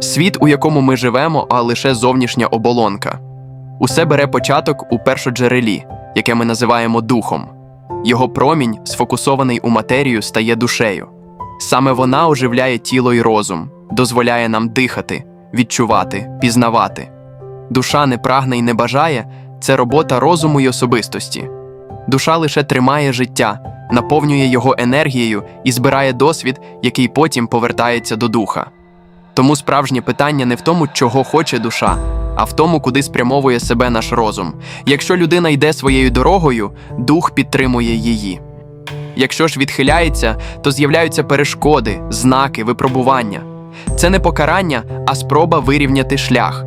Світ, у якому ми живемо, а лише зовнішня оболонка. Усе бере початок у першоджерелі, яке ми називаємо духом. Його промінь, сфокусований у матерію, стає душею. Саме вона оживляє тіло і розум, дозволяє нам дихати, відчувати, пізнавати. Душа не прагне і не бажає це робота розуму й особистості. Душа лише тримає життя, наповнює його енергією і збирає досвід, який потім повертається до духа. Тому справжнє питання не в тому, чого хоче душа, а в тому, куди спрямовує себе наш розум. Якщо людина йде своєю дорогою, дух підтримує її. Якщо ж відхиляється, то з'являються перешкоди, знаки, випробування. Це не покарання, а спроба вирівняти шлях.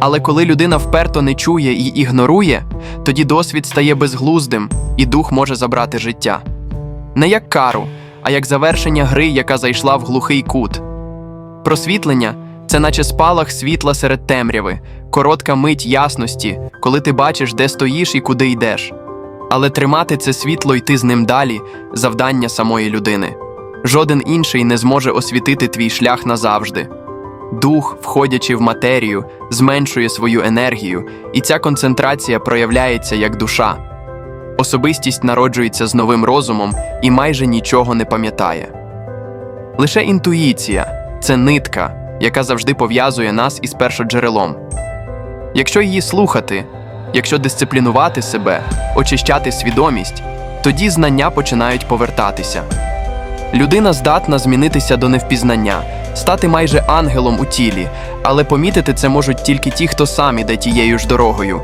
Але коли людина вперто не чує і ігнорує, тоді досвід стає безглуздим, і дух може забрати життя. Не як кару, а як завершення гри, яка зайшла в глухий кут. Просвітлення це наче спалах світла серед темряви, коротка мить ясності, коли ти бачиш, де стоїш і куди йдеш. Але тримати це світло йти з ним далі завдання самої людини. Жоден інший не зможе освітити твій шлях назавжди. Дух, входячи в матерію, зменшує свою енергію, і ця концентрація проявляється як душа. Особистість народжується з новим розумом і майже нічого не пам'ятає. Лише інтуїція це нитка, яка завжди пов'язує нас із першоджерелом. Якщо її слухати, якщо дисциплінувати себе, очищати свідомість, тоді знання починають повертатися. Людина здатна змінитися до невпізнання, стати майже ангелом у тілі, але помітити це можуть тільки ті, хто сам іде тією ж дорогою,